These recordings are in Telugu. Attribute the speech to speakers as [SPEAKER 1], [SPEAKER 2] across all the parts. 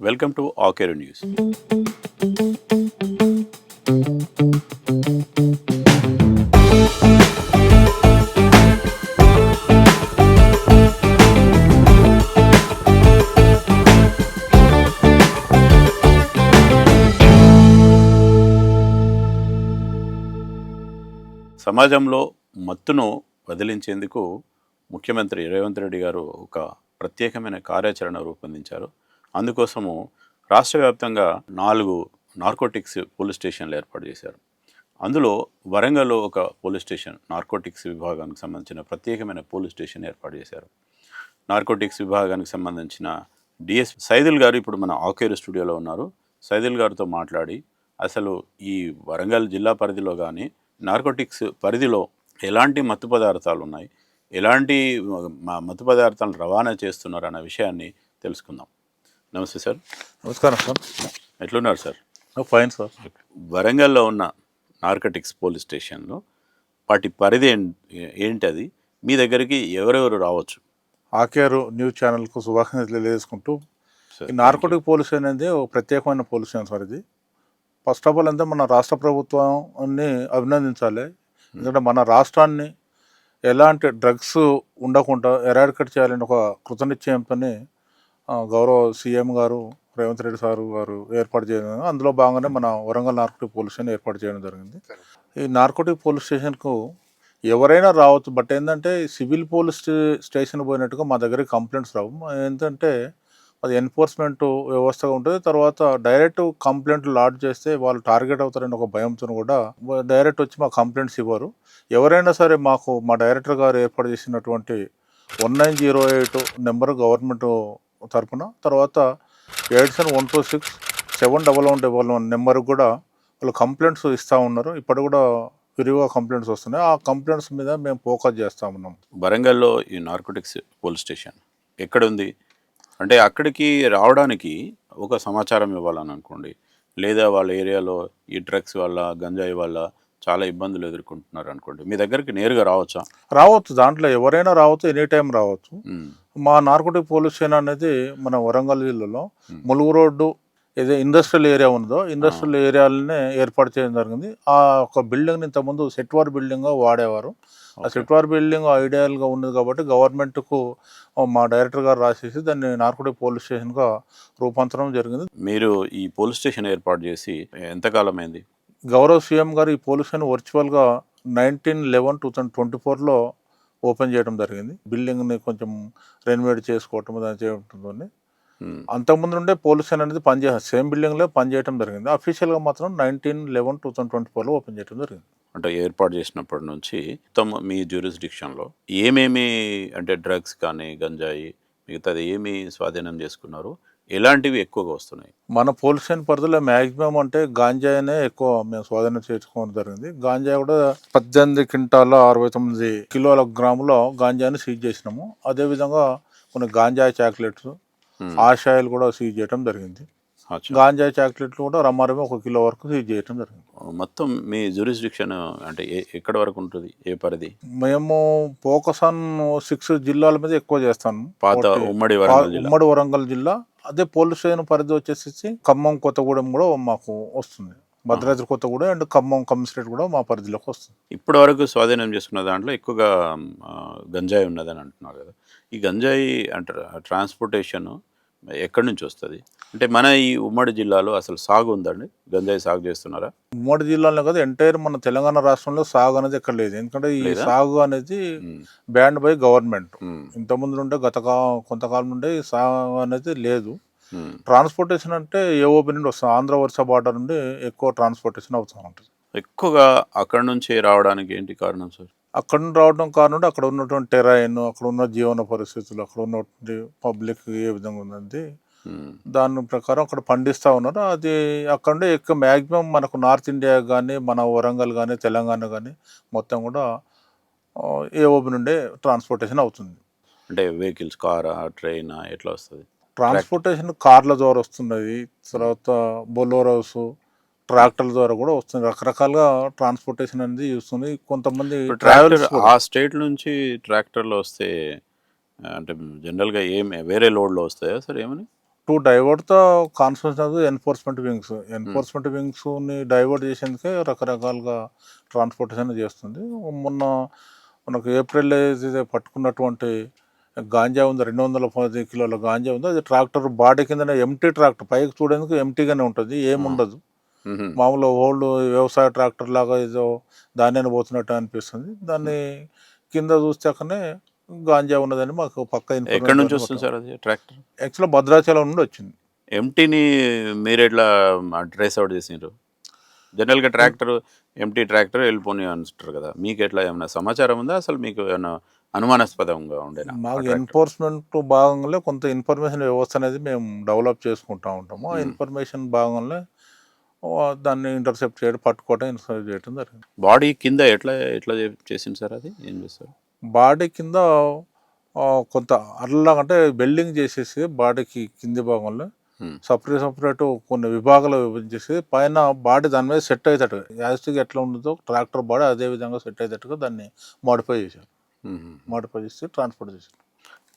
[SPEAKER 1] Welcome to Akeru news. సమాజంలో మత్తును వదిలించేందుకు ముఖ్యమంత్రి రేవంత్ రెడ్డి గారు ఒక ప్రత్యేకమైన కార్యాచరణ రూపొందించారు. అందుకోసము రాష్ట్ర వ్యాప్తంగా నాలుగు నార్కోటిక్స్ పోలీస్ స్టేషన్లు ఏర్పాటు చేశారు. అందులో వరంగల్లో ఒక పోలీస్ స్టేషన్ నార్కోటిక్స్ విభాగానికి సంబంధించిన ప్రత్యేకమైన పోలీస్ స్టేషన్ ఏర్పాటు చేశారు. నార్కోటిక్స్ విభాగానికి సంబంధించిన డిఎస్ సైదుల్ గారు ఇప్పుడు మన ఆకేరు స్టూడియోలో ఉన్నారు. సైదుల్ గారితో మాట్లాడి అసలు ఈ వరంగల్ జిల్లా పరిధిలో కానీ నార్కోటిక్స్ పరిధిలో ఎలాంటి మత్తు పదార్థాలు ఉన్నాయి? ఎలాంటి మత్తు పదార్థాలను రవాణా చేస్తున్నారు అన్న విషయాన్ని తెలుసుకుందాం. నమస్తే సార్.
[SPEAKER 2] నమస్కారం సార్.
[SPEAKER 1] ఎట్లున్నారు సార్?
[SPEAKER 2] Fine sir.
[SPEAKER 1] వరంగల్లో ఉన్న నార్కటిక్స్ పోలీస్ స్టేషన్లో వాటి పరిధి ఏంటి అది మీ దగ్గరికి ఎవరెవరు రావచ్చు?
[SPEAKER 2] ఆకేరు న్యూస్ ఛానల్కు శుభాకాంక్షలు తెలియజేసుకుంటూ ఈ నార్కోటిక్ పోలీస్ అనేది ఒక ప్రత్యేకమైన పోలీస్ స్టేషన్ సార్ ఇది. ఫస్ట్ ఆఫ్ ఆల్ అంటే మన రాష్ట్ర ప్రభుత్వాన్ని అభినందించాలి. ఎందుకంటే మన రాష్ట్రాన్ని ఎలాంటి డ్రగ్స్ ఉండకుండా ఎరాడికేట్ చేయాలని ఒక కృతనిశ్చయంతో గౌరవ సీఎం గారు రేవంత్ రెడ్డి సార్ గారు ఏర్పాటు చేయడం అందులో భాగంగానే మన వరంగల్ నార్కోటిక్ పోలీస్ స్టేషన్ ఏర్పాటు చేయడం జరిగింది. ఈ నార్కోటిక్ పోలీస్ స్టేషన్కు ఎవరైనా రావచ్చు బట్ ఏంటంటే సివిల్ పోలీస్ స్టేషన్ పోయినట్టుగా మా దగ్గర కంప్లైంట్స్ రావు. ఏంటంటే అది ఎన్ఫోర్స్మెంట్ వ్యవస్థగా ఉంటుంది. తర్వాత డైరెక్ట్ కంప్లైంట్ లాడ్ చేస్తే వాళ్ళు టార్గెట్ అవుతారని ఒక భయంతో కూడా డైరెక్ట్ వచ్చి మా కంప్లైంట్స్ ఇవ్వరు. ఎవరైనా సరే మాకు మా డైరెక్టర్ గారు ఏర్పాటు చేసినటువంటి one nine zero eight number government తరపున. తర్వాత eight seven one two six seven double one double one number కూడా వాళ్ళు కంప్లైంట్స్ ఇస్తూ ఉన్నారు. ఇప్పుడు కూడా విరివిగా కంప్లైంట్స్ వస్తున్నాయి. ఆ కంప్లైంట్స్ మీద మేము ఫోకస్ చేస్తూ ఉన్నాం.
[SPEAKER 1] వరంగల్లో ఈ నార్కోటిక్స్ పోలీస్ స్టేషన్ ఎక్కడ ఉంది అంటే అక్కడికి రావడానికి ఒక సమాచారం ఇవ్వాలని అనుకోండి. లేదా వాళ్ళ ఏరియాలో ఈ డ్రగ్స్ వల్ల గంజాయి వల్ల చాలా ఇబ్బందులు ఎదుర్కొంటున్నారు అనుకోండి. మీ దగ్గరికి నేరుగా రావచ్చా?
[SPEAKER 2] రావచ్చు. దాంట్లో ఎవరైనా రావచ్చు ఎనీ టైం రావచ్చు. మా నార్కోటిక్ పోలీస్ స్టేషన్ అనేది మన వరంగల్ జిల్లాలో. ములుగు రోడ్డు ఏదో ఇండస్ట్రియల్ ఏరియా ఉందో ఇండస్ట్రియల్ ఏరియాలనే ఏర్పాటు చేయడం జరిగింది. ఆ ఒక బిల్డింగ్ ఇంతకుముందు సెట్వార్ బిల్డింగ్ వాడేవారు. ఆ. సెట్వార్ బిల్డింగ్ ఐడియల్గా ఉంది కాబట్టి గవర్నమెంట్కు మా డైరెక్టర్ గారు రాసేసి దాన్ని నార్కోటిక్ పోలీస్ స్టేషన్గా రూపాంతరం జరిగింది.
[SPEAKER 1] మీరు ఈ పోలీస్ స్టేషన్ ఏర్పాటు చేసి ఎంతకాలం అయింది
[SPEAKER 2] గౌరవ్ సీఎం గారు ఈ పోలీస్ స్టేషన్ వర్చువల్గా nineteen eleven two thousand twenty ఫోర్లో ఓపెన్ చేయడం జరిగింది. బిల్డింగ్ని కొంచెం రెనోవేట్ చేసుకోవటం దాన్ని చేయడంతో
[SPEAKER 1] ఉమ్,
[SPEAKER 2] అంతకుముందు నుండే పోలీస్ స్టేషన్ అనేది పనిచే సేమ్ బిల్డింగ్లో పనిచేయడం జరిగింది. అఫీషియల్గా మాత్రం nineteen eleven two thousand twenty ఫోర్లో ఓపెన్ చేయడం జరిగింది.
[SPEAKER 1] అంటే ఏర్పాటు చేసినప్పటి నుంచి మొత్తం మీ జ్యూరిస్డిక్షన్లో ఏమేమి అంటే డ్రగ్స్ కానీ గంజాయి మిగతాది ఏమి స్వాధీనం చేసుకున్నారు? ఎలాంటివి ఎక్కువగా వస్తున్నాయి.
[SPEAKER 2] మన పోలీస్ స్టేషన్ పరిధిలో మ్యాక్సిమం అంటే గాంజాయినే ఎక్కువ మేము స్వాధీనం చేసుకోవడం జరిగింది. గాంజాయి కూడా పద్దెనిమిది క్వింటాల అరవై తొమ్మిది కిలోల గ్రాముల గాంజాయిని సీజ్ చేసినాము. అదేవిధంగా కొన్ని గాంజాయి చాక్లెట్స్
[SPEAKER 1] ఉమ్,
[SPEAKER 2] ఆషాయిలు కూడా సీజ్ చేయడం జరిగింది. గాంజాయి చాక్లెట్లు కూడా రమ్మారమే ఒక కిలో వరకు సీజ్ చేయడం జరిగింది.
[SPEAKER 1] మొత్తం మీ జ్యూరిస్డిక్షన్ అంటే ఎక్కడ వరకు ఉంటుంది? ఏ పరిధి?
[SPEAKER 2] మేము ఫోకస్ ఆన్ సిక్స్ జిల్లాల మీద ఎక్కువ చేస్తాను.
[SPEAKER 1] పాత ఉమ్మడి
[SPEAKER 2] ఉమ్మడి వరంగల్ జిల్లా అదే పోలీస్ స్టేషన్ పరిధి వచ్చేసి ఖమ్మం కొత్తగూడెం కూడా మాకు వస్తుంది. భద్రాద్రి కొత్తగూడెం అండ్ ఖమ్మం కమిషనరేట్ కూడా మా పరిధిలోకి వస్తుంది.
[SPEAKER 1] ఇప్పటి వరకు స్వాధీనం చేసుకున్న దాంట్లో ఎక్కువగా గంజాయి ఉన్నదని అంటున్నారు కదా. ఈ గంజాయి అంటే ట్రాన్స్పోర్టేషన్ ఎక్కడి నుంచి వస్తుంది? అంటే మన ఈ ఉమ్మడి జిల్లాలో అసలు సాగు ఉందండి? గంజాయి సాగు చేస్తున్నారా?
[SPEAKER 2] ఉమ్మడి జిల్లాలో కదా ఎంటైర్ మన తెలంగాణ రాష్ట్రంలో సాగు అనేది ఎక్కడ లేదు. ఎందుకంటే ఈ? సాగు అనేది బ్యాండ్ బై గవర్నమెంట్. ఇంతకుముందు నుండే గత కొంతకాలం నుండి ఈ సాగు అనేది లేదు. ట్రాన్స్పోర్టేషన్ అంటే ఏఓబి నుండి వస్తుంది. ఆంధ్ర వరుస బార్డర్ నుండి ఎక్కువ ట్రాన్స్పోర్టేషన్ అవుతూ ఉంటుంది.
[SPEAKER 1] ఎక్కువగా అక్కడ నుంచి రావడానికి ఏంటి కారణం సార్?
[SPEAKER 2] అక్కడ నుండి రావడం కారణం అక్కడ ఉన్నటువంటి టెరాయిన్ అక్కడ ఉన్న జీవన పరిస్థితులు అక్కడ ఉన్నటువంటి పబ్లిక్ ఏ విధంగా
[SPEAKER 1] ఉమ్,
[SPEAKER 2] దాని ప్రకారం అక్కడ పండిస్తూ ఉన్నారు. అది అక్కడ ఎక్కువ మ్యాక్సిమం మనకు నార్త్ ఇండియా కానీ మన వరంగల్ కానీ తెలంగాణ కానీ మొత్తం కూడా ఏఓబి నుండే ట్రాన్స్పోర్టేషన్ అవుతుంది.
[SPEAKER 1] అంటే వెహికల్స్ కారా ట్రైనా ఎట్లా వస్తుంది?
[SPEAKER 2] ట్రాన్స్పోర్టేషన్ కార్ల ద్వారా వస్తున్నది. తర్వాత బొలోరోస్ ట్రాక్టర్ల ద్వారా కూడా వస్తుంది. రకరకాలుగా ట్రాన్స్పోర్టేషన్ అనేది చూస్తుంది. కొంతమంది ట్రావెల్స్
[SPEAKER 1] ఆ స్టేట్ నుంచి ట్రాక్టర్లో వస్తే అంటే జనరల్గా ఏం వేరే లోడ్లో వస్తాయా సార్ ఏమని?
[SPEAKER 2] To divert the of enforcement wings enforcement వింగ్స్ని divert చేసేందుకే రకరకాలుగా ట్రాన్స్పోర్టేషన్ చేస్తుంది. మొన్న మనకు ఏప్రిల్ పట్టుకున్నటువంటి గాంజా ఉంది రెండు వందల పది కిలోల గాంజా ఉంది అది ట్రాక్టర్ బాడీ కింద ఎంటీ ట్రాక్టర్ పైకి చూడేందుకు ఎంటీగానే ఉంటుంది ఏముండదు
[SPEAKER 1] మ్మ్.
[SPEAKER 2] మామూలు ఓల్డ్ వ్యవసాయ ట్రాక్టర్ లాగా ఏదో దాన్ని పోతున్నట్టు అనిపిస్తుంది. దాన్ని కింద చూస్తాకనే గాంజా ఉన్నదని మాకు పక్క
[SPEAKER 1] ఎక్కడి నుంచి వస్తుంది సార్ అది? ట్రాక్టర్?
[SPEAKER 2] యాక్చువల్ భద్రాచలం నుండి వచ్చింది.
[SPEAKER 1] ఎంటీని మీరు ఎట్లా ట్రేస్ అవుట్ చేసిండ్రు జనరల్గా ట్రాక్టర్ ఎంటీ ట్రాక్టర్ వెళ్ళిపోని అంటారు కదా. మీకు ఎట్లా ఏమైనా సమాచారం ఉందా? అసలు మీకు ఏమైనా అనుమానాస్పదంగా ఉండేనా ఆ
[SPEAKER 2] మాకు? ఎన్ఫోర్స్మెంట్ భాగంలో కొంత ఇన్ఫర్మేషన్ వ్యవస్థ అనేది మేము డెవలప్ చేసుకుంటా ఉంటాము. ఆ
[SPEAKER 1] Hmm.
[SPEAKER 2] ఇన్ఫర్మేషన్ భాగంలో ఆ, దాన్ని ఇంటర్సెప్ట్ చేయడం పట్టుకోవడం ఇన్సర్ట్ చేయడం జరిగింది.
[SPEAKER 1] బాడీ కింద ఎట్లా ఎట్లా చేసింది సార్ అది? ఏం చేస్తారు?
[SPEAKER 2] బాడీ కింద కొంత అట్లా అంటే బెల్డింగ్ చేసేసి బాడీకి కింది భాగంలో. సపరేట్ సపరేట్ కొన్ని విభాగాలు విభజించేసి పైన బాడీ దాని మీద సెట్ అయ్యేటట్టు యాస్టిక్ ఎట్లా ఉంటుందో ట్రాక్టర్ బాడీ అదే విధంగా సెట్ అయ్యేటట్టుగా దాన్ని మాడిఫై చేశారు. మాడిఫై చేసి ట్రాన్స్పోర్ట్ చేశారు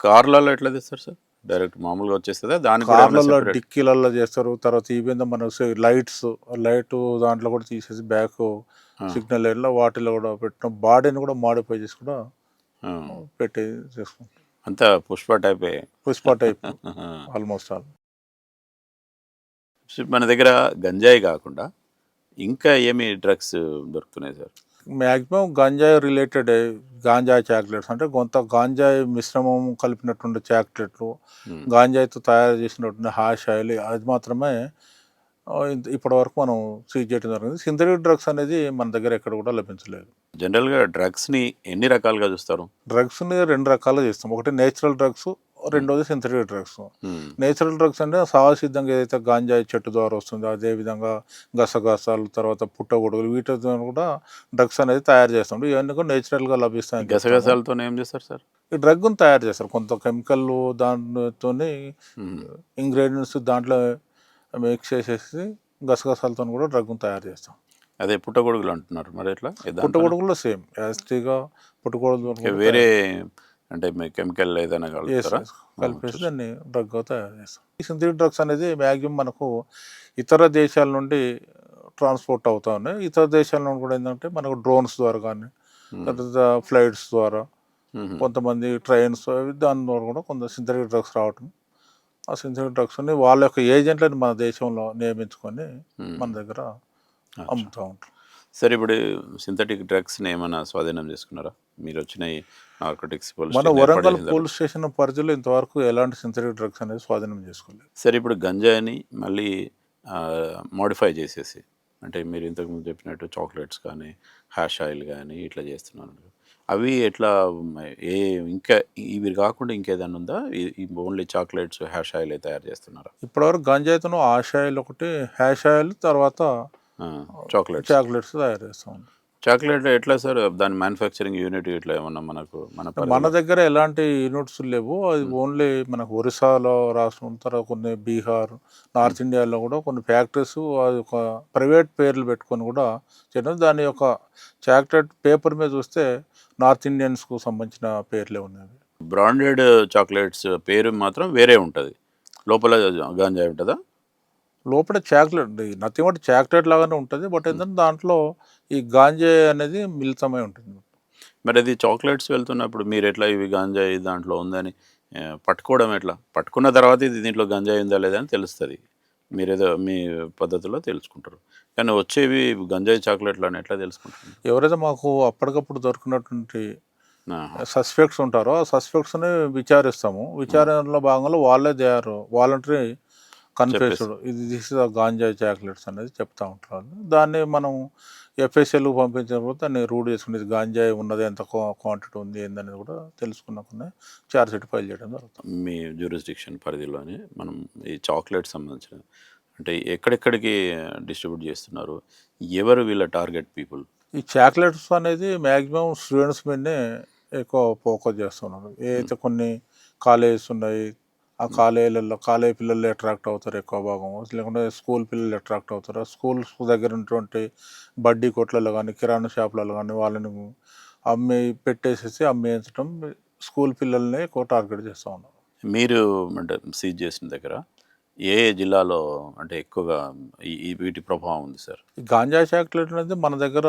[SPEAKER 1] కార్లలో ఎట్లా తెస్తారు సార్ డైరెక్ట్ మామూలుగా వచ్చేస్తుందా ఏమైనా
[SPEAKER 2] కార్లలో డిక్కీలలో చేస్తారు తర్వాత ఈవెన్ మన లైట్స్ లైట్ దాంట్లో కూడా తీసేసి బ్యాక్. సిగ్నల్ లైట్లో వాటిలో కూడా పెట్టిన బాడీని కూడా మాడిఫై చేసి కూడా. పెట్టి చేసుకుంటాం
[SPEAKER 1] అంతా పుష్ప టైపే
[SPEAKER 2] పుష్ప టైప్ ఆల్మోస్ట్ ఆల్
[SPEAKER 1] మన దగ్గర గంజాయి కాకుండా ఇంకా ఏమి డ్రగ్స్ దొరుకుతున్నాయి సార్?
[SPEAKER 2] మ్యాక్సిమం గంజాయి రిలేటెడ్ గాంజాయి చాక్లెట్స్ అంటే కొంత గాంజాయి మిశ్రమం కలిపినటువంటి చాక్లెట్లు. గాంజాయితో తయారు చేసినటువంటి హాష్ ఆయిల్ అది మాత్రమే ఇప్పటి వరకు మనం సీజ్ చేయడం జరిగింది. సింథటిక్ డ్రగ్స్ అనేది మన దగ్గర ఎక్కడ కూడా లభించలేదు.
[SPEAKER 1] జనరల్గా డ్రగ్స్ని ఎన్ని రకాలుగా చూస్తారు?
[SPEAKER 2] డ్రగ్స్ని రెండు రకాలు చేస్తాం. ఒకటి నేచురల్ డ్రగ్స్ రెండోది సింథటిక్ డ్రగ్స్. నేచురల్ డ్రగ్స్ అంటే సహసిద్ధంగా ఏదైతే గాంజాయి చెట్టు ద్వారా వస్తుందో అదేవిధంగా గసగసాలు తర్వాత పుట్టగొడుగులు వీటి ద్వారా కూడా డ్రగ్స్ అనేది తయారు చేస్తాం ఇవన్నీ కూడా నేచురల్గా లభిస్తాయి.
[SPEAKER 1] గసగసాలతో ఏం చేస్తారు సార్?
[SPEAKER 2] ఈ డ్రగ్ను తయారు చేస్తారు. కొంత కెమికల్
[SPEAKER 1] మ్మ్.
[SPEAKER 2] ఇంగ్రీడియంట్స్ దాంట్లో మిక్స్ చేసేసి గసగసాలతో కూడా డ్రగ్ను తయారు చేస్తాం.
[SPEAKER 1] అదే పుట్టగొడుగులు అంటున్నారు మరి ఎట్లా?
[SPEAKER 2] పుట్టగొడుగులో సేమ్. యాస్టీగా పుట్టగొడుగులు
[SPEAKER 1] వేరే అంటే కెమికల్ ఏదైనా కలుపుతారా?
[SPEAKER 2] కలిపేసి దాన్ని డ్రగ్ తయారు చేస్తాం. ఈ సింథటిక్ డ్రగ్స్ అనేది మ్యాక్సిమం మనకు ఇతర దేశాల నుండి ట్రాన్స్పోర్ట్ అవుతా ఉన్నాయి. ఇతర దేశాల నుండి కూడా ఏంటంటే మనకు డ్రోన్స్ ద్వారా కానీ. తర్వాత ఫ్లైట్స్ ద్వారా. కొంతమంది ట్రైన్స్ దాని ద్వారా కూడా కొంత సింథటిక్ డ్రగ్స్ రావటం ఆ సింథటిక్ డ్రగ్స్ని వాళ్ళ యొక్క ఏజెంట్లను మన దేశంలో నియమించుకొని
[SPEAKER 1] మ్మ్.
[SPEAKER 2] మన దగ్గర. అమ్ముతూ ఉంటాం
[SPEAKER 1] సరే ఇప్పుడు సింథటిక్ డ్రగ్స్ని ఏమైనా స్వాధీనం చేసుకున్నారా మీరు వచ్చిన నార్కోటిక్స్
[SPEAKER 2] మన వరంగల్ పోలీస్ స్టేషన్ పరిధిలో ఇంతవరకు ఎలాంటి సింథటిక్ డ్రగ్స్ అనేది స్వాధీనం చేసుకోలేదు
[SPEAKER 1] సరే ఇప్పుడు గంజాయిని మళ్ళీ మోడిఫై చేసేసి అంటే మీరు ఇంతకుముందు చెప్పినట్టు చాక్లెట్స్ కానీ హ్యాష్ ఆయిల్ కానీ ఇట్లా చేస్తున్నారు అవి ఎట్లా ఏ ఇంకా ఇవి కాకుండా ఇంకేదైనా ఉందా? ఈ ఓన్లీ చాక్లెట్స్ హ్యాష్ ఆయిల్ తయారు చేస్తున్నారా?
[SPEAKER 2] ఇప్పటివరకు గంజాయితోను ఆష్ ఆయిల్ ఒకటి హ్యాష్ ఆయిల్ తర్వాత
[SPEAKER 1] చాక్లెట్స్.
[SPEAKER 2] చాక్లెట్స్ తయారు చేస్తాం.
[SPEAKER 1] చాక్లెట్ ఎట్లా సార్? దాని మ్యానుఫ్యాక్చరింగ్ యూనిట్ ఇట్లా ఏమన్నా మనకు మన
[SPEAKER 2] మన? దగ్గర ఎలాంటి యూనిట్స్ లేవు. అది ఓన్లీ మనకు ఒరిస్సాలో రాష్ట్రం తర్వాత కొన్ని బీహార్ నార్త్ ఇండియాలో కూడా కొన్ని ఫ్యాక్టరీస్ అది ఒక ప్రైవేట్ పేర్లు పెట్టుకొని కూడా చేయడం. దాని యొక్క చాక్లెట్ పేపర్ మీద చూస్తే నార్త్ ఇండియన్స్కు సంబంధించిన పేర్లే ఉన్నాయి.
[SPEAKER 1] బ్రాండెడ్ చాక్లెట్స్ పేరు మాత్రం వేరే ఉంటుంది. లోపల గాంజాయి ఉంటుందా?
[SPEAKER 2] లోపల చాక్లెట్ నథింగ్ బట్ చాక్లెట్ లాగానే ఉంటుంది. బట్ ఏంటంటే దాంట్లో ఈ గాంజే అనేది మిళితమై ఉంటుంది.
[SPEAKER 1] మరి అది చాక్లెట్స్ వెళ్తున్నప్పుడు మీరు ఎట్లా ఇవి గాంజాయి దాంట్లో ఉందని పట్టుకోవడం ఎట్లా? పట్టుకున్న తర్వాత ఇది దీంట్లో గంజాయి ఉందా లేదా అని తెలుస్తుంది. మీరేదో మీ పద్ధతిలో తెలుసుకుంటారు. కానీ వచ్చేవి గంజాయి చాక్లెట్లు అని ఎట్లా తెలుసుకుంటారు?
[SPEAKER 2] ఎవరైతే మాకు అప్పటికప్పుడు దొరికినటువంటి. సస్పెక్ట్స్ ఉంటారో ఆ సస్పెక్ట్స్ని విచారిస్తాము. విచారణలో భాగంగా వాళ్ళే దే ఆర్ వాలంటరీ కన్ఫెస్డ్ ఇది దిస్ గాంజా చాక్లెట్స్ అనేది చెప్తా ఉంటారు. దాన్ని మనం ఎఫ్ఎస్ఎల్కి పంపించినప్పుడు దాన్ని రూడ్ చేసుకుని ఇది గాంజాయి ఉన్నది ఎంత క్వాంటిటీ ఉంది ఏందనేది కూడా తెలుసుకున్నాకనే చార్జ్ షీట్ ఫైల్ చేయడం జరుగుతుంది.
[SPEAKER 1] మీ జ్యూరిస్డిక్షన్ పరిధిలోనే మనం ఈ చాక్లెట్ సంబంధించిన అంటే ఎక్కడెక్కడికి డిస్ట్రిబ్యూట్ చేస్తున్నారు ఎవరు వీళ్ళ టార్గెట్ పీపుల్
[SPEAKER 2] ఈ చాక్లెట్స్ అనేది మ్యాక్సిమం స్టూడెంట్స్ మీదనే ఎక్కువ ఫోకస్ చేస్తున్నారు. ఏదైతే కొన్ని కాలేజెస్ ఉన్నాయి ఆ కాలేజీలలో కాలేజ్ పిల్లలు అట్రాక్ట్ అవుతారు ఎక్కువ భాగం. లేకుంటే స్కూల్ పిల్లలు అట్రాక్ట్ అవుతారు. స్కూల్స్ దగ్గర ఉన్నటువంటి బడ్డీ కొట్లలో కానీ కిరాణా షాపులలో కానీ వాళ్ళని అమ్మి పెట్టేసేసి అమ్మేయించడం స్కూల్ పిల్లల్ని ఎక్కువ టార్గెట్ చేస్తూ ఉన్నారు.
[SPEAKER 1] మీరు అంటే సీజ్ చేసిన దగ్గర ఏ జిల్లాలో అంటే ఎక్కువగా ఈ వీటి ప్రభావం ఉంది సార్?
[SPEAKER 2] ఈ గాంజా చాక్లెట్ అనేది మన దగ్గర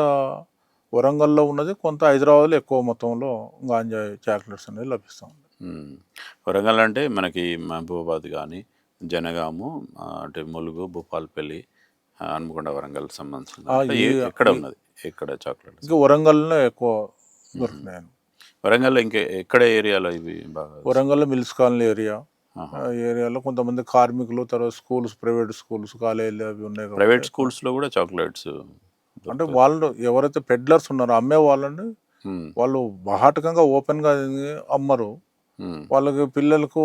[SPEAKER 2] వరంగల్లో ఉన్నది. కొంత హైదరాబాద్లో ఎక్కువ మొత్తంలో గాంజా చాక్లెట్స్ అనేవి లభిస్తాం
[SPEAKER 1] మ్మ్. వరంగల్ అంటే మనకి మహబూబాబాద్ కానీ జనగాము అంటే ములుగు భూపాల్పల్లి హన్మకొండ వరంగల్ సంబంధించిన ఎక్కడ ఉన్నది? ఎక్కడ చాక్లెట్
[SPEAKER 2] ఇంకా వరంగల్లో ఎక్కువ దొరుకుతున్నాయి
[SPEAKER 1] వరంగల్లో ఇంకే ఎక్కడ ఏరియాలో ఇవి బాగా?
[SPEAKER 2] వరంగల్లో మిల్స్ కాలనీ ఏరియా. ఏరియాలో కొంతమంది కార్మికులు తర్వాత స్కూల్స్ ప్రైవేట్ స్కూల్స్ కాలేజీలు అవి ఉన్నాయి
[SPEAKER 1] ప్రైవేట్ స్కూల్స్లో కూడా చాక్లెట్స్
[SPEAKER 2] అంటే వాళ్ళు ఎవరైతే పెడ్లర్స్ ఉన్నారో అమ్మే వాళ్ళని. వాళ్ళు బహాటకంగా ఓపెన్గా అమ్మరు.
[SPEAKER 1] మ్మ్.
[SPEAKER 2] వాళ్ళకి పిల్లలకు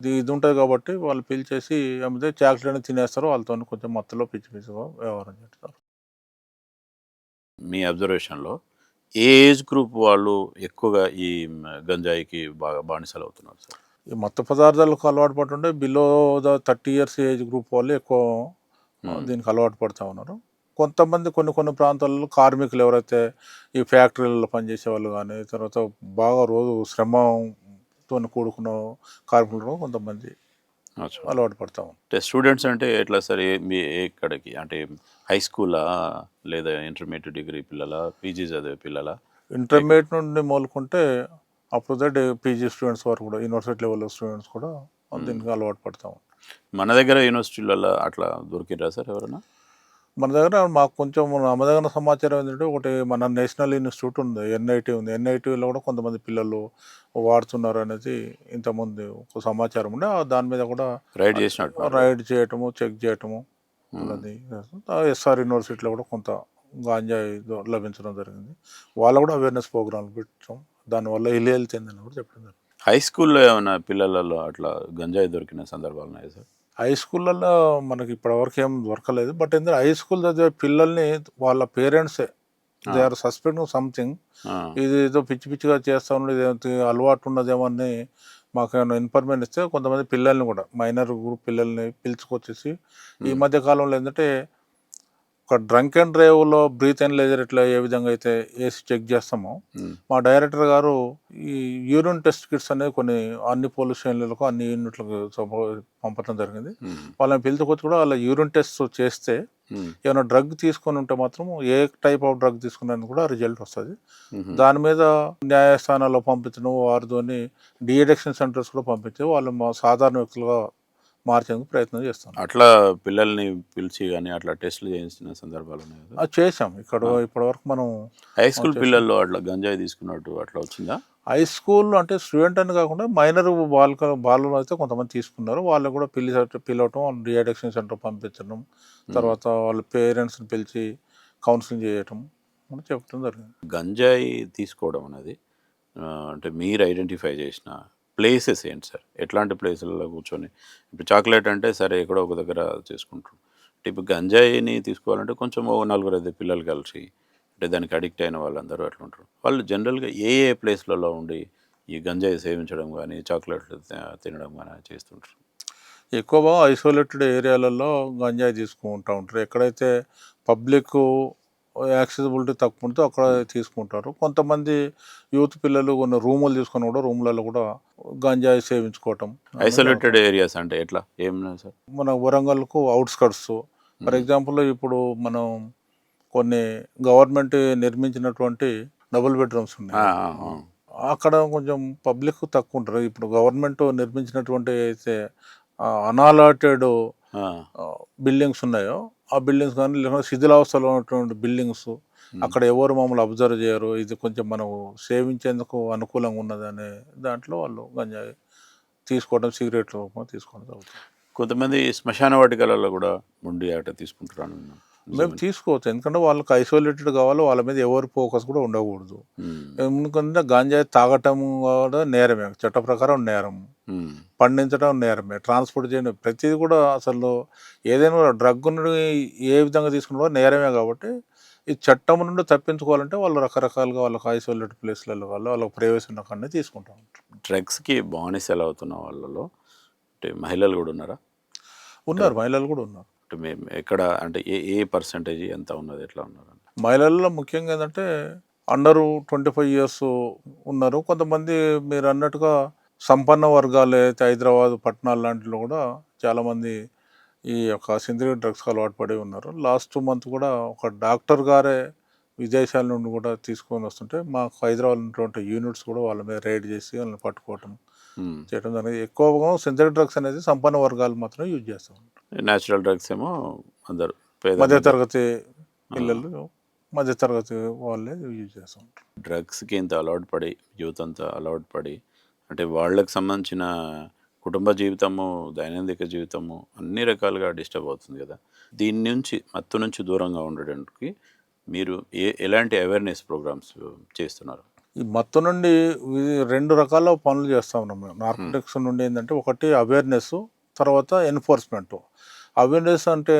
[SPEAKER 2] ఇది ఇది ఉంటుంది కాబట్టి వాళ్ళు పిలిచేసి అమ్మితే చాక్లెట్ తినేస్తారు వాళ్ళతో కొంచెం మత్తులో పిచ్చి పిచ్చిగా వ్యవహారం చేస్తారు.
[SPEAKER 1] మీ అబ్జర్వేషన్లో ఏ ఏజ్ గ్రూప్ వాళ్ళు ఎక్కువగా ఈ గంజాయికి బాగా బానిసలు అవుతున్నారు సార్?
[SPEAKER 2] ఈ మత్తు పదార్థాలకు అలవాటు పడుతుంటే below the thirty years age group వాళ్ళు ఎక్కువ ఆ, దీనికి అలవాటు పడుతూ ఉన్నారు. కొంతమంది కొన్ని కొన్ని ప్రాంతాలలో కార్మికులు ఎవరైతే ఈ ఫ్యాక్టరీలలో పనిచేసే వాళ్ళు కానీ తర్వాత బాగా రోజు శ్రమతో కూడుకున్న కార్మికులు కొంతమంది. అలవాటు పడతా
[SPEAKER 1] అంటే స్టూడెంట్స్ అంటే ఎట్లా సార్ మీ ఎక్కడికి అంటే హై స్కూలా లేదా ఇంటర్మీడియట్ డిగ్రీ పిల్లల పీజీ చదివే పిల్లల?
[SPEAKER 2] ఇంటర్మీడియట్ నుండి మొదలుకుంటే up to that PG students వరకు కూడా యూనివర్సిటీ లెవెల్ స్టూడెంట్స్ కూడా దీనికి అలవాటు పడతాం
[SPEAKER 1] మన దగ్గర యూనివర్సిటీలలో అట్లా దొరికిరా సార్ ఎవరైనా
[SPEAKER 2] మన దగ్గర మాకు కొంచెం మన దగ్గర సమాచారం ఏంటంటే ఒకటి మన నేషనల్ ఇన్స్టిట్యూట్ ఉంది ఎన్ఐటి ఉంది. ఎన్ఐటీలో కూడా కొంతమంది పిల్లలు వాడుతున్నారు అనేది ఇంతకుముందు ఒక సమాచారం ఉండే. ఆ దాని మీద కూడా
[SPEAKER 1] రైడ్ చేసినట్టు
[SPEAKER 2] రైడ్ చేయటము చెక్ చేయటము అది ఎస్ఆర్ యూనివర్సిటీలో కూడా కొంత గాంజాయి దో- లభించడం జరిగింది. వాళ్ళు కూడా అవేర్నెస్ ప్రోగ్రాంలు పెట్టడం దానివల్ల ఇల్లు చెందని కూడా చెప్పడం జరిగింది.
[SPEAKER 1] హై స్కూల్లో ఏమైనా పిల్లలలో అట్లా గంజాయి దొరికిన సందర్భాలు ఉన్నాయి సార్?
[SPEAKER 2] హై స్కూళ్ళల్లో మనకి ఇప్పటివరకు ఏం దొరకలేదు. బట్ ఎందుకంటే హై స్కూల్ చదివే పిల్లల్ని వాళ్ళ పేరెంట్సే దే ఆర్ సస్పెక్టింగ్ సంథింగ్ ఇది ఏదో పిచ్చి పిచ్చిగా చేస్తా ఉన్నది ఏదో అలవాటు ఉన్నదేమో అని మాకు ఏమైనా ఇన్ఫర్మేషన్ ఇస్తే కొంతమంది పిల్లల్ని కూడా మైనర్ గ్రూప్ పిల్లల్ని పిలుచుకొచ్చేసి ఈ మధ్య కాలంలో ఏంటంటే ఒక డ్రంక్ అండ్ డ్రైవ్లో బ్రీత్ అండ్ లేజర్ ఇట్లా ఏ విధంగా అయితే వేసి చెక్ చేస్తామో మా డైరెక్టర్ గారు ఈ యూరిన్ టెస్ట్ కిట్స్ అనేది కొన్ని అన్ని పోలీస్ స్టేషన్లకు అన్ని యూనిట్లకు పంపడం జరిగింది. వాళ్ళని పిలుచుకొచ్చి కూడా వాళ్ళ యూరిన్ టెస్ట్ చేస్తే ఏమైనా డ్రగ్ తీసుకొని ఉంటే మాత్రం ఏ టైప్ ఆఫ్ డ్రగ్ తీసుకున్నాను కూడా రిజల్ట్ వస్తుంది. దాని మీద న్యాయస్థానాల్లో పంపించడం వారితోని డిఎడిక్షన్ సెంటర్స్ కూడా పంపించి వాళ్ళు మా సాధారణ వ్యక్తులుగా మార్చేందుకు ప్రయత్నం చేస్తాం
[SPEAKER 1] అట్లా పిల్లల్ని పిలిచి కానీ అట్లా టెస్టులు చేయించిన సందర్భాలు ఉన్నాయి
[SPEAKER 2] చేసాం ఇక్కడ ఇప్పటివరకు మనం
[SPEAKER 1] హై స్కూల్ పిల్లల్లో అట్లా గంజాయి తీసుకున్నట్టు అట్లా వచ్చిందా?
[SPEAKER 2] హై స్కూల్ అంటే స్టూడెంట్ అని కాకుండా మైనర్ బాలిక బాలు అయితే కొంతమంది తీసుకున్నారు. వాళ్ళు కూడా పిలి పిలవటం డిఅడిక్షన్ సెంటర్ పంపించడం తర్వాత వాళ్ళ పేరెంట్స్ని పిలిచి కౌన్సిలింగ్ చేయటం అని చెప్పడం జరిగింది.
[SPEAKER 1] గంజాయి తీసుకోవడం అనేది అంటే మీరు ఐడెంటిఫై చేసిన ప్లేసెస్ ఏంటి సార్? ఎట్లాంటి ప్లేసులలో కూర్చొని? ఇప్పుడు చాక్లెట్ అంటే సరే ఎక్కడో ఒక దగ్గర చేసుకుంటారు. అంటే ఇప్పుడు గంజాయిని తీసుకోవాలంటే కొంచెం ఓ నలుగురు ఐదు పిల్లలు కలిసి అంటే దానికి అడిక్ట్ అయిన వాళ్ళందరూ అట్లా ఉంటారు. వాళ్ళు జనరల్గా ఏ ఏ ప్లేస్లలో ఉండి ఈ గంజాయి సేవించడం కానీ చాక్లెట్లు తినడం కానీ చేస్తుంటారు?
[SPEAKER 2] ఎక్కువగా ఐసోలేటెడ్ ఏరియాలలో గంజాయి తీసుకుంటూ ఉంటారు. ఎక్కడైతే పబ్లిక్ యాక్సెసిబిలిటీ తక్కువ ఉంటే అక్కడ తీసుకుంటారు. కొంతమంది యూత్ పిల్లలు కొన్ని రూములు తీసుకొని కూడా రూములలో కూడా గంజాయి సేవించుకోవటం.
[SPEAKER 1] ఐసోలేటెడ్ ఏరియాస్ అంటే ఎట్లా? ఏం లేదు సార్?
[SPEAKER 2] మన వరంగల్కు అవుట్స్కట్స్ ఫర్ ఎగ్జాంపుల్ ఇప్పుడు మనం కొన్ని గవర్నమెంట్ నిర్మించినటువంటి డబుల్ బెడ్రూమ్స్ ఉన్నాయి. అక్కడ కొంచెం పబ్లిక్ తక్కువ ఉంటారు ఇప్పుడు గవర్నమెంట్ నిర్మించినటువంటి అయితే అనాలాటెడ్ బిల్డింగ్స్ ఉన్నాయో ఆ బిల్డింగ్స్ కానీ లేకపోతే శిథిలావస్థలో ఉన్నటువంటి బిల్డింగ్స్ అక్కడ ఎవరు మమ్మల్ని అబ్జర్వ్ చేయరు. ఇది కొంచెం మనకు సేవించేందుకు అనుకూలంగా ఉన్నదనే దాంట్లో వాళ్ళు గంజాయి తీసుకోవడం సిగరెట్ రూపంలో తీసుకోవడం జరుగుతుంది
[SPEAKER 1] కొంతమంది శ్మశాన వాటికలలో కూడా ఉండి ఆట విన్నాం.
[SPEAKER 2] మేము తీసుకోవచ్చు. ఎందుకంటే వాళ్ళకి ఐసోలేటెడ్ కావాలి వాళ్ళ మీద ఎవరి ఫోకస్ కూడా ఉండకూడదు. ఎందుకంటే గంజాయి తాగటం కూడా నేరమే చట్ట ప్రకారం నేరం. పండించడం నేరమే ట్రాన్స్పోర్ట్ చేయడం ప్రతిదీ కూడా అసలు ఏదైనా డ్రగ్ నుండి ఏ విధంగా తీసుకున్నా నేరమే కాబట్టి ఈ చట్టం నుండి తప్పించుకోవాలంటే వాళ్ళు రకరకాలుగా వాళ్ళకి ఐసోలేటెడ్ ప్లేస్లలో వాళ్ళు వాళ్ళకి ప్రైవేసీ ఉన్న కాడనే తీసుకుంటా ఉంటారు.
[SPEAKER 1] డ్రగ్స్కి బానిసలు అవుతున్న వాళ్ళలో అంటే మహిళలు కూడా ఉన్నారా?
[SPEAKER 2] ఉన్నారు మహిళలు కూడా ఉన్నారు.
[SPEAKER 1] అంటే మేము ఎక్కడ అంటే ఏ ఏ పర్సంటేజ్ ఎంత ఉన్నది ఎట్లా ఉన్నారు
[SPEAKER 2] మహిళల్లో ముఖ్యంగా ఏంటంటే అండరు ట్వంటీ ఫైవ్ ఇయర్స్ ఉన్నారు. కొంతమంది మీరు అన్నట్టుగా సంపన్న వర్గాలు అయితే హైదరాబాద్ పట్టణాలు లాంటిలో కూడా చాలామంది ఈ యొక్క సింథటిక్ డ్రగ్స్కి అలవాటు పడి ఉన్నారు. లాస్ట్ మంత్ కూడా ఒక డాక్టర్ గారే విదేశాల నుండి కూడా తీసుకొని వస్తుంటే మాకు హైదరాబాద్ ఉన్నటువంటి యూనిట్స్ కూడా వాళ్ళ మీద రైడ్ చేసి వాళ్ళని పట్టుకోవటం. చేయడం జరిగింది. ఎక్కువగా సింథటిక్ డ్రగ్స్ అనేది సంపన్న వర్గాలు మాత్రమే యూజ్ చేస్తూ ఉంటారు.
[SPEAKER 1] న్యాచురల్ డ్రగ్స్ ఏమో అందరు పేద
[SPEAKER 2] మధ్యతరగతి పిల్లలు మధ్యతరగతి వాళ్ళే యూజ్ చేస్తూ. ఉంటారు
[SPEAKER 1] డ్రగ్స్కి ఇంత అలవాటు పడి యూత్ అంతా అలవాటు పడి అంటే వాళ్ళకి సంబంధించిన కుటుంబ జీవితము దైనందిక జీవితము అన్ని రకాలుగా డిస్టర్బ్ అవుతుంది కదా. దీని నుంచి మత్తు నుంచి దూరంగా ఉండడానికి మీరు ఏ ఎలాంటి అవేర్నెస్ ప్రోగ్రామ్స్ చేస్తున్నారు?
[SPEAKER 2] ఈ మత్తు నుండి రెండు రకాల పనులు చేస్తా ఉన్నాం మేము. నార్కోటిక్స్ నుండి ఏంటంటే ఒకటి అవేర్నెస్ తర్వాత ఎన్ఫోర్స్మెంట్. అవేర్నెస్ అంటే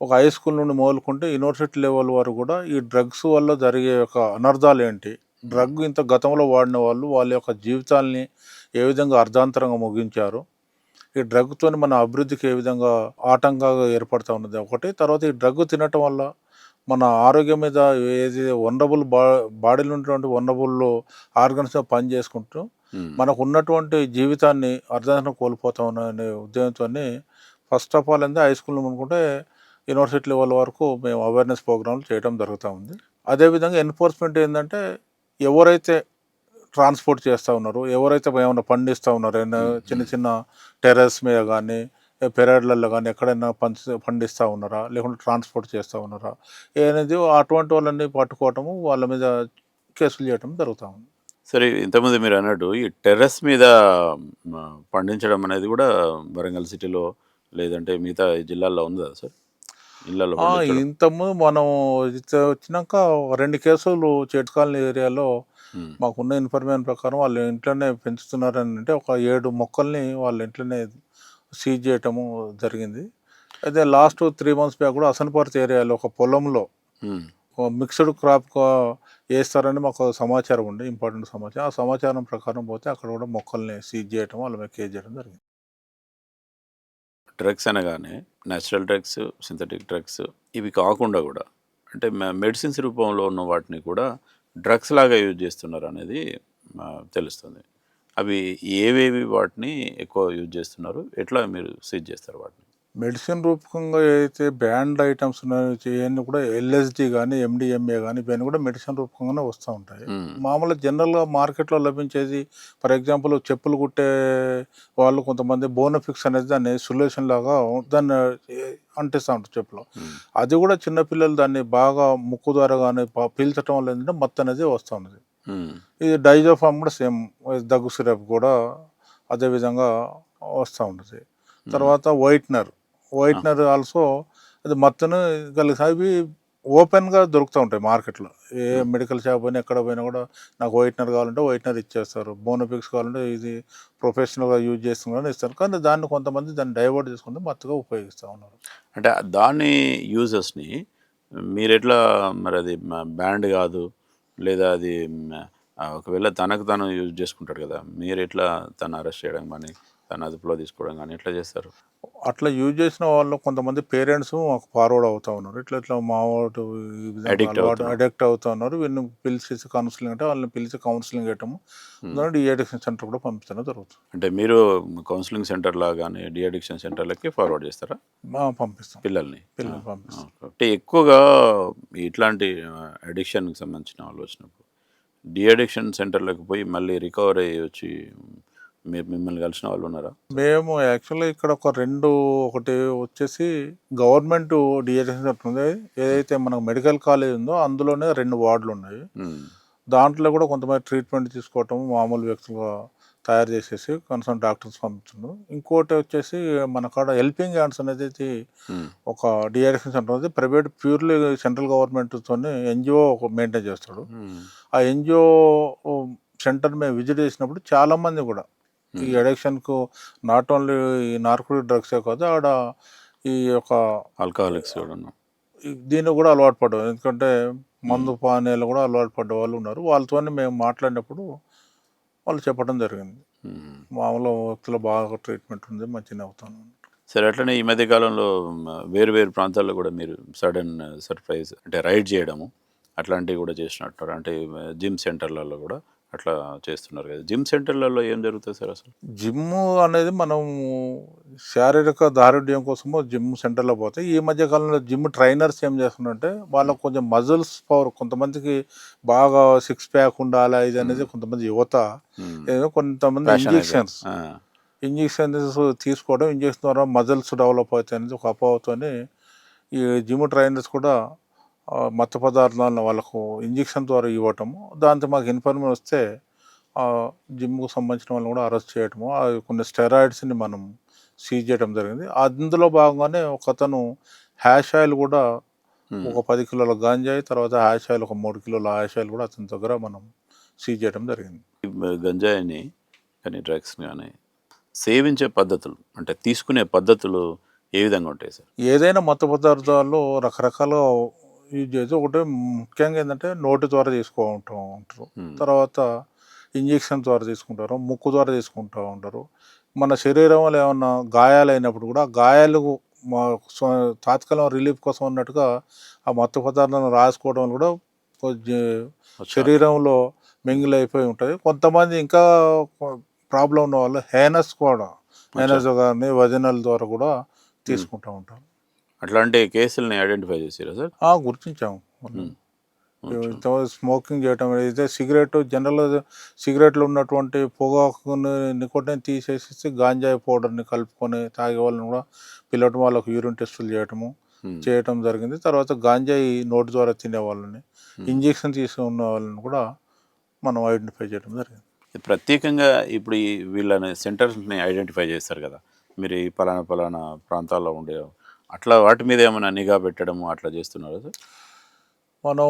[SPEAKER 2] ఒక హై స్కూల్ నుండి మొదలుకుంటే యూనివర్సిటీ లెవెల్ వరకు కూడా ఈ డ్రగ్స్ వల్ల జరిగే యొక్క అనర్థాలు ఏంటి? డ్రగ్ ఇంత గతంలో వాడిన వాళ్ళు వాళ్ళ యొక్క జీవితాల్ని ఏ విధంగా అర్ధాంతరంగా ముగించారు? ఈ డ్రగ్తో మన అభివృద్ధికి ఏ విధంగా ఆటంకంగా ఏర్పడుతూ ఉన్నది? ఒకటి తర్వాత ఈ డ్రగ్ తినటం వల్ల మన ఆరోగ్యం మీద ఏది వనరబుల్ బా బాడీలో ఉన్నటువంటి వనరబుల్ ఆర్గన్స్ పని చేసుకుంటూ. మనకు ఉన్నటువంటి జీవితాన్ని అర్ధాంతరం కోల్పోతాం అనే ఉద్దేశంతో ఫస్ట్ ఆఫ్ ఆల్ అంటే హై స్కూల్ అనుకుంటే యూనివర్సిటీ లెవెల్ వరకు మేము అవేర్నెస్ ప్రోగ్రాంలు చేయడం జరుగుతూ ఉంది. అదేవిధంగా ఎన్ఫోర్స్మెంట్ ఏంటంటే ఎవరైతే ట్రాన్స్పోర్ట్ చేస్తూ ఉన్నారు ఎవరైతే ఏమైనా పండిస్తూ ఉన్నారు ఏమైనా చిన్న చిన్న టెర్రస్ మీద కానీ పెరడ్లలో కానీ ఎక్కడైనా పంచ పండిస్తూ ఉన్నారా లేకుంటే ట్రాన్స్పోర్ట్ చేస్తూ ఉన్నారా అనేది అటువంటి వాళ్ళని పట్టుకోవటము వాళ్ళ మీద కేసులు చేయటం జరుగుతూ ఉంది.
[SPEAKER 1] సరే ఇంతకుముందు మీరు అన్నట్టు ఈ టెర్రస్ మీద పండించడం అనేది కూడా వరంగల్ సిటీలో లేదంటే మిగతా జిల్లాల్లో ఉందా సార్ పండించడం?
[SPEAKER 2] ఇంతకుముందు మనం వచ్చినాక రెండు కేసులు చేటుకాలనీ ఏరియాలో. మాకున్న ఇన్ఫర్మేషన్ ప్రకారం వాళ్ళు ఇంట్లోనే పెంచుతున్నారని అంటే ఒక ఏడు మొక్కల్ని వాళ్ళ ఇంట్లోనే సీజ్ చేయటము జరిగింది అయితే లాస్ట్ త్రీ మంత్స్ బ్యాక్ కూడా అసనపర్తి ఏరియాలో ఒక పొలంలో. మిక్స్డ్ క్రాప్ వేస్తారని మాకు సమాచారం ఉండే ఇంపార్టెంట్ సమాచారం ఆ సమాచారం ప్రకారం పోతే అక్కడ కూడా మొక్కల్ని సీజ్ చేయటం వాళ్ళ మీద కేజ్ చేయడం జరిగింది
[SPEAKER 1] డ్రగ్స్ అనగానే న్యాచురల్ డ్రగ్స్ సింథటిక్ డ్రగ్స్ ఇవి కాకుండా కూడా అంటే మెడిసిన్స్ రూపంలో ఉన్న వాటిని కూడా డ్రగ్స్ లాగా యూజ్ చేస్తున్నారు అనేది తెలుస్తుంది. అవి ఏవేవి వాటిని ఎక్కువ యూజ్ చేస్తున్నారు? ఎట్లా మీరు సీజ్ చేస్తారు వాటిని?
[SPEAKER 2] మెడిసిన్ రూపకంగా ఏదైతే బ్యాండ్ ఐటమ్స్ ఉన్నాయో కూడా ఎల్ఎస్డి కానీ ఎండిఎంఏ కానీ ఇవన్నీ కూడా మెడిసిన్ రూపకంగానే వస్తూ ఉంటాయి
[SPEAKER 1] మ్మ్.
[SPEAKER 2] మామూలుగా జనరల్గా మార్కెట్లో లభించేది ఫర్ ఎగ్జాంపుల్ చెప్పులు కుట్టే వాళ్ళు కొంతమంది బోనఫిక్స్ అనేది దాన్ని సొల్యూషన్ లాగా దాన్ని అంటిస్తూ ఉంటారు చెప్పులు. అది కూడా చిన్నపిల్లలు దాన్ని బాగా ముక్కు ద్వారా కానీ పీల్చడం వల్ల ఏంటంటే మత్తు అనేది వస్తూ ఉన్నది. ఇది డైజోఫామ్ కూడా సేమ్ దగ్గు సిరప్ కూడా అదే విధంగా వస్తూ ఉంటుంది తర్వాత వైట్నర్ వైట్నర్ ఆల్సో అది మత్తును కలిసి అవి ఓపెన్గా దొరుకుతూ ఉంటాయి మార్కెట్లో. ఏ మెడికల్ షాప్ పోయినా ఎక్కడ పోయినా కూడా నాకు వైట్నర్ కావాలంటే వైట్నర్ ఇచ్చేస్తారు. బోనోపిక్స్ కావాలంటే ఇది ప్రొఫెషనల్గా యూజ్ చేస్తున్నారని ఇస్తారు. కానీ దాన్ని కొంతమంది దాన్ని డైవర్ట్ చేసుకుంటే మత్తుగా ఉపయోగిస్తూ ఉన్నారు.
[SPEAKER 1] అంటే దాని యూజర్స్ని మీరు ఎట్లా మరి అది బ్యాండ్ కాదు లేదా అది ఒకవేళ తనకు తను యూజ్ చేసుకుంటాడు కదా మీరు ఎట్లా తను అరెస్ట్ చేయడం కానీ? తన అదుపులో తీసుకోవడం కానీ ఎట్లా చేస్తారు?
[SPEAKER 2] అట్లా యూజ్ చేసిన వాళ్ళు కొంతమంది పేరెంట్స్ మాకు ఫార్వర్డ్ అవుతా ఉన్నారు. ఇట్లా ఇట్లా మా
[SPEAKER 1] అవుతున్నారు.
[SPEAKER 2] అడిక్ట్ అవుతా ఉన్నారు. వీళ్ళని పిలిచేసి కౌన్సిలింగ్ అంటే వాళ్ళని పిలిచి కౌన్సిలింగ్ చేయటము. దాని డిఎడిక్షన్ సెంటర్ కూడా పంపించడం జరుగుతుంది.
[SPEAKER 1] అంటే మీరు కౌన్సిలింగ్ సెంటర్లా కానీ డిఅడిక్షన్ సెంటర్లకి ఫార్వర్డ్ చేస్తారా?
[SPEAKER 2] మా పంపిస్తాం.
[SPEAKER 1] పిల్లల్ని.
[SPEAKER 2] పిల్లల్ని పంపిస్తాం.
[SPEAKER 1] అంటే ఎక్కువగా ఇట్లాంటి అడిక్షన్కి సంబంధించిన వాళ్ళు వచ్చినప్పుడు డిఅడిక్షన్ సెంటర్లకు పోయి మళ్ళీ రికవర్ అయ్యి వచ్చి మీరు మిమ్మల్ని కలిసిన వాళ్ళు ఉన్నారా
[SPEAKER 2] మేము యాక్చువల్లీ ఇక్కడ ఒక రెండు ఒకటి వచ్చేసి గవర్నమెంట్ సెంటర్ ఉంది ఏదైతే మనకు మెడికల్ కాలేజ్ ఉందో అందులోనే రెండు వార్డులు ఉన్నాయి. దాంట్లో కూడా కొంతమంది ట్రీట్మెంట్ తీసుకోవటం మామూలు వ్యక్తులుగా తయారు చేసేసి కన్సర్న్ డాక్టర్స్ పంపించడం ఇంకోటి వచ్చేసి మన కాడ హెల్పింగ్ హ్యాండ్స్ అనేది. ఒక డిఆర్ఎక్షన్ సెంటర్ ఉంది ప్రైవేట్ ప్యూర్లీ సెంట్రల్ గవర్నమెంట్తో ఎన్జిఓ ఒక మెయింటైన్ చేస్తాడు. ఆ ఎన్జిఓ సెంటర్ మేము విజిట్ చేసినప్పుడు చాలామంది కూడా ఈ అడిక్షన్కు నాట్ ఓన్లీ ఈ నార్కోటిక్ డ్రగ్సే కాదు ఆడ ఈ యొక్క
[SPEAKER 1] ఆల్కహాలిక్స్
[SPEAKER 2] దీన్ని కూడా అలవాటు పడ్డారు ఎందుకంటే మందు పానీయాలు కూడా అలవాటు పడ్డ వాళ్ళు ఉన్నారు. వాళ్ళతోనే మేము మాట్లాడినప్పుడు వాళ్ళు చెప్పడం జరిగింది.
[SPEAKER 1] మ్మ్.
[SPEAKER 2] మామూలు వ్యక్తులు బాగా ట్రీట్మెంట్ ఉంది మంచిగా అవుతాను
[SPEAKER 1] సరే అట్లనే ఈ మధ్య కాలంలో వేరు వేరు ప్రాంతాల్లో కూడా మీరు సడన్ సర్ప్రైజ్ అంటే రైడ్ చేయడము అట్లాంటివి కూడా చేసినట్టు అంటే జిమ్ సెంటర్లలో కూడా అట్లా చేస్తున్నారు కదా. జిమ్ సెంటర్లలో ఏం జరుగుతుంది సార్ అసలు?
[SPEAKER 2] జిమ్ అనేది మనం శారీరక దారుఢ్యం కోసము జిమ్ సెంటర్లో పోతే ఈ మధ్య కాలంలో జిమ్ ట్రైనర్స్ ఏం చేస్తున్నారంటే వాళ్ళకు కొంచెం మజిల్స్ పవర్ కొంతమందికి బాగా సిక్స్ ప్యాక్ ఉండాలి ఇది అనేది కొంతమంది యువత. ఏదో కొంతమంది. ఇంజెక్షన్స్. ఇంజెక్షన్స్ తీసుకోవడం ఇంజెక్షన్ ద్వారా మజిల్స్ డెవలప్ అవుతాయి అనేది ఒక అపోహతోని ఈ జిమ్ ట్రైనర్స్ కూడా మత్తు పదార్థాలను వాళ్ళకు ఇంజెక్షన్ ద్వారా ఇవ్వటము దాంతో మాకు ఇన్ఫర్మేషన్ వస్తే జిమ్కు సంబంధించిన వాళ్ళని కూడా అరెస్ట్ చేయటము కొన్ని స్టెరాయిడ్స్ని మనం సీజ్ చేయడం జరిగింది. అందులో భాగంగానే ఒక అతను హ్యాష్ ఆయిల్ కూడా. ఒక పది కిలోల గాంజాయి తర్వాత హ్యాష్ ఆయిల్ ఒక మూడు కిలోల హ్యాష్ ఆయిల్ కూడా అతని దగ్గర మనం సీజ్ చేయడం జరిగింది.
[SPEAKER 1] గంజాయిని కానీ డ్రగ్స్ కానీ సేవించే పద్ధతులు అంటే తీసుకునే పద్ధతులు ఏ విధంగా ఉంటాయి సార్?
[SPEAKER 2] ఏదైనా మత్తు పదార్థాలు రకరకాలుగా యూజ్ చేసి ఒకటి ముఖ్యంగా ఏంటంటే నోటి ద్వారా తీసుకుంటూ ఉంటారు. తర్వాత ఇంజెక్షన్ ద్వారా తీసుకుంటారు ముక్కు ద్వారా తీసుకుంటూ ఉంటారు. మన శరీరంలో ఏమన్నా గాయాలైనప్పుడు కూడా ఆ గాయాలు మా తాత్కాలిక రిలీఫ్ కోసం అన్నట్టుగా ఆ మత్తు పదార్థాలను రాసుకోవడం కూడా శరీరంలో మింగిల్ అయిపోయి ఉంటుంది. కొంతమంది ఇంకా ప్రాబ్లం ఉన్న వాళ్ళు హేనస్ కూడా హేనస్ కానీ వజనల్ ద్వారా కూడా తీసుకుంటూ ఉంటాం
[SPEAKER 1] అట్లాంటి కేసుల్ని ఐడెంటిఫై చేసారా సార్?
[SPEAKER 2] గుర్తించాము. స్మోకింగ్ చేయటం అయితే సిగరెట్ జనరల్ సిగరెట్లో ఉన్నటువంటి పొగాకుని నికోటిన్ తీసేసి గాంజాయి పౌడర్ని కలుపుకొని తాగే వాళ్ళని కూడా పిల్లటం వాళ్ళకు యూరిన్ టెస్టులు చేయటము. చేయటం జరిగింది. తర్వాత గాంజాయి నోటి ద్వారా తినే వాళ్ళని ఇంజెక్షన్ తీసుకున్న వాళ్ళని కూడా మనం ఐడెంటిఫై చేయడం జరిగింది.
[SPEAKER 1] ప్రత్యేకంగా ఇప్పుడు ఈ వీళ్ళని సెంటర్స్ని ఐడెంటిఫై చేస్తారు కదా. మీరు ఈ పలానా పలానా ప్రాంతాల్లో ఉండే అట్లా వాటి మీద ఏమైనా నిఘా పెట్టడము అట్లా చేస్తున్నారు సార్?
[SPEAKER 2] మనం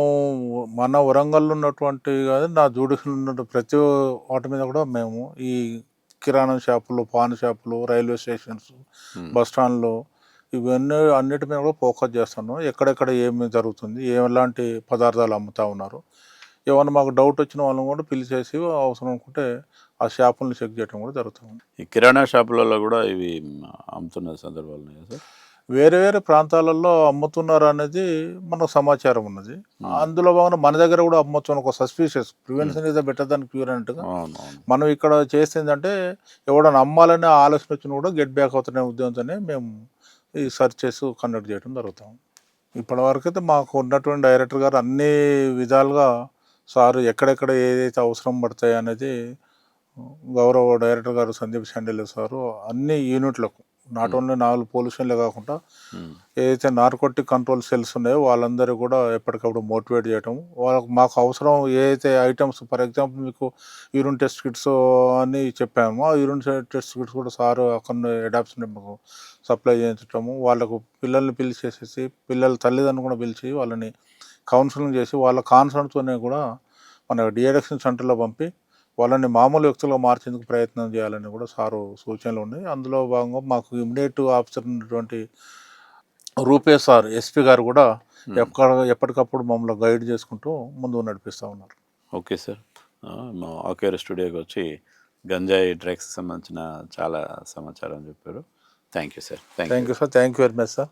[SPEAKER 2] మన వరంగల్లో ఉన్నటువంటి కాదు నా జూడికలు ఉన్న ప్రతి వాటి మీద కూడా మేము ఈ కిరాణా షాపులు పాన్ షాపులు రైల్వే స్టేషన్స్. బస్ స్టాండ్లు ఇవన్నీ అన్నిటి మీద కూడా ఫోకస్ చేస్తున్నాం. ఎక్కడెక్కడ ఏమి జరుగుతుంది ఎలాంటి పదార్థాలు అమ్ముతా ఉన్నారు ఏమన్నా మాకు డౌట్ వచ్చిన వాళ్ళని కూడా పిలిచేసి అవసరం అనుకుంటే ఆ షాపులను చెక్ చేయడం కూడా జరుగుతుంది.
[SPEAKER 1] ఈ కిరాణా షాపులలో కూడా ఇవి అమ్ముతున్న సందర్భాలు ఉన్నాయా సార్?
[SPEAKER 2] వేరే వేరే ప్రాంతాలలో అమ్ముతున్నారు అనేది మనకు సమాచారం ఉన్నది. అందులో భాగంగా మన దగ్గర కూడా అమ్మొచ్చు ఒక suspicious prevention is better than cure అన్నట్టుగా. మనం ఇక్కడ చేసిందంటే ఎవడన్నా అమ్మాలనే ఆలోచన వచ్చిన కూడా గెట్ బ్యాక్ అవుతున్న ఉద్దేశంతోనే మేము ఈ సర్చెస్ కండక్ట్ చేయడం జరుగుతాం. ఇప్పటివరకు అయితే మాకు ఉన్నటువంటి డైరెక్టర్ గారు అన్ని విధాలుగా సార్ ఎక్కడెక్కడ ఏదైతే అవసరం పడతాయి అనేది గౌరవ డైరెక్టర్ గారు సందీప్ శాండిల్ సారు అన్ని యూనిట్లకు నాట్ ఓన్లీ నాలుగు పోలీసులే కాకుండా
[SPEAKER 1] ఉమ్.
[SPEAKER 2] ఏదైతే నార్కోటిక్ కంట్రోల్ సెల్స్ ఉన్నాయో వాళ్ళందరూ కూడా ఎప్పటికప్పుడు మోటివేట్ చేయటం. వాళ్ళకు మాకు అవసరం ఏదైతే ఐటమ్స్ ఫర్ ఎగ్జాంపుల్ మీకు యూరిన్ టెస్ట్ కిట్స్ అని చెప్పాము. ఆ యూరిన్ టెస్ట్ కిట్స్ కూడా సార్ అక్కడ అడాప్షన్ మాకు సప్లై చేయించటము. వాళ్ళకు పిల్లల్ని పిలిచేసేసి పిల్లల తల్లిదండ్రులు కూడా పిలిచి వాళ్ళని కౌన్సిలింగ్ చేసి వాళ్ళ కాన్సర్న్తోనే కూడా మన డిఎడక్షన్ సెంటర్లో పంపి వాళ్ళని మామూలు వ్యక్తులుగా మార్చేందుకు ప్రయత్నం చేయాలని కూడా సారు సూచనలు ఉన్నాయి. అందులో భాగంగా మాకు ఇమ్మీడియట్ ఆఫీసర్ ఉన్నటువంటి రూపేష్ సార్ ఎస్పీ గారు కూడా ఎక్కడ ఎప్పటికప్పుడు మమ్మల్ని గైడ్ చేసుకుంటూ ముందుకు నడిపిస్తూ ఉన్నారు.
[SPEAKER 1] Okay sir. ఆ, మా ఆకేర్ స్టూడియోకి వచ్చి గంజాయి డ్రగ్స్ సంబంధించిన చాలా సమాచారం చెప్పారు. Thank you sir. Thank you.
[SPEAKER 2] Thank you sir. Thank you very much sir.